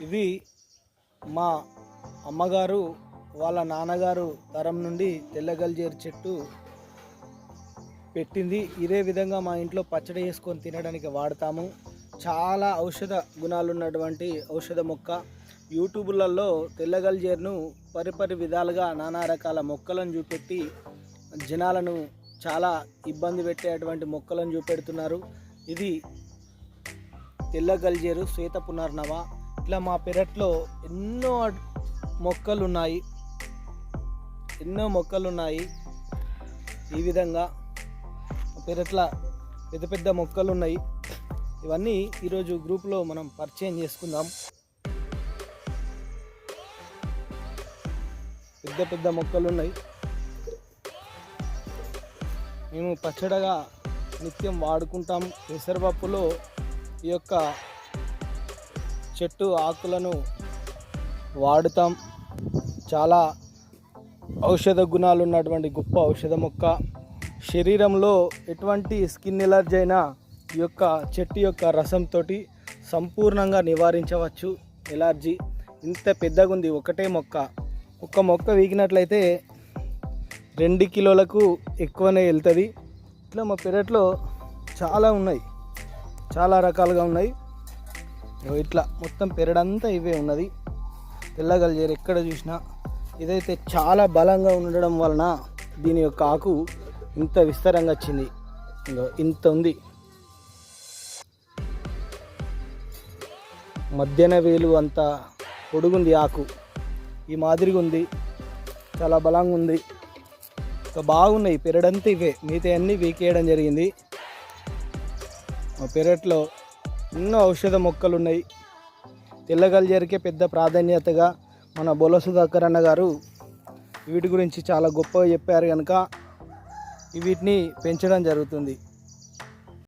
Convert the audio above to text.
ఇవి మా అమ్మగారు వాళ్ళ నాన్నగారు తరం నుండి తెల్లగల్జేరు చెట్టు పెట్టింది. ఇదే విధంగా మా ఇంట్లో పచ్చడి చేసుకొని తినడానికి వాడతాము. చాలా ఔషధ గుణాలు ఉన్నటువంటి ఔషధ మొక్క. యూట్యూబ్లలో తెల్లగల్జేరును పరిపరి విధాలుగా నానా రకాల మొక్కలను చూపెట్టి జనాలను చాలా ఇబ్బంది పెట్టేటువంటి మొక్కలను చూపెడుతున్నారు. ఇది తెల్లగల్జేరు శ్వేత పునర్నవ. ఇట్లా మా పెరట్లో ఎన్నో మొక్కలు ఉన్నాయి ఎన్నో మొక్కలు ఉన్నాయి ఈ విధంగా మా పెరట్ల పెద్ద పెద్ద మొక్కలు ఉన్నాయి ఇవన్నీ ఈరోజు గ్రూప్లో మనం పరిచయం చేసుకుందాం. పెద్ద పెద్ద మొక్కలు ఉన్నాయి మేము పచ్చడగా నిత్యం వాడుకుంటాం. పెసరపప్పులో ఈ యొక్క చెట్టు ఆకులను వాడుతాం. చాలా ఔషధ గుణాలు ఉన్నటువంటి గొప్ప ఔషధ మొక్క. శరీరంలో ఎటువంటి స్కిన్ ఎలర్జీ అయినా ఈ యొక్క చెట్టు యొక్క రసంతో సంపూర్ణంగా నివారించవచ్చు. ఎలర్జీ ఇంత పెద్దగా ఉంది ఒకటే మొక్క. ఒక మొక్క వీగినట్లయితే రెండు కిలోలకు ఎక్కువనే వెళ్తుంది. ఇట్లా మా పెరట్లో చాలా ఉన్నాయి. చాలా రకాలుగా ఉన్నాయి. ఇట్లా మొత్తం పెరడంతా ఇవే ఉన్నది. తెల్లగలిజేరు ఎక్కడ చూసినా ఇదైతే చాలా బలంగా ఉండడం వలన దీని యొక్క ఆకు ఇంత విస్తారంగా వచ్చింది. ఇంత ఉంది. మధ్యన వేలు అంత పొడుగుంది ఆకు. ఈ మాదిరిగా ఉంది. చాలా బలంగా ఉంది. ఇంకా బాగున్నాయి. పెరడంతా ఇవే. మిగతా అన్నీ వీకేయడం జరిగింది. మా పెరట్లో ఎన్నో ఔషధ మొక్కలు ఉన్నాయి తెల్లగల్జరికే పెద్ద ప్రాధాన్యతగా మన బొల సుధాకర్ అన్న గారు వీటి గురించి చాలా గొప్పగా చెప్పారు కనుక వీటిని పెంచడం జరుగుతుంది.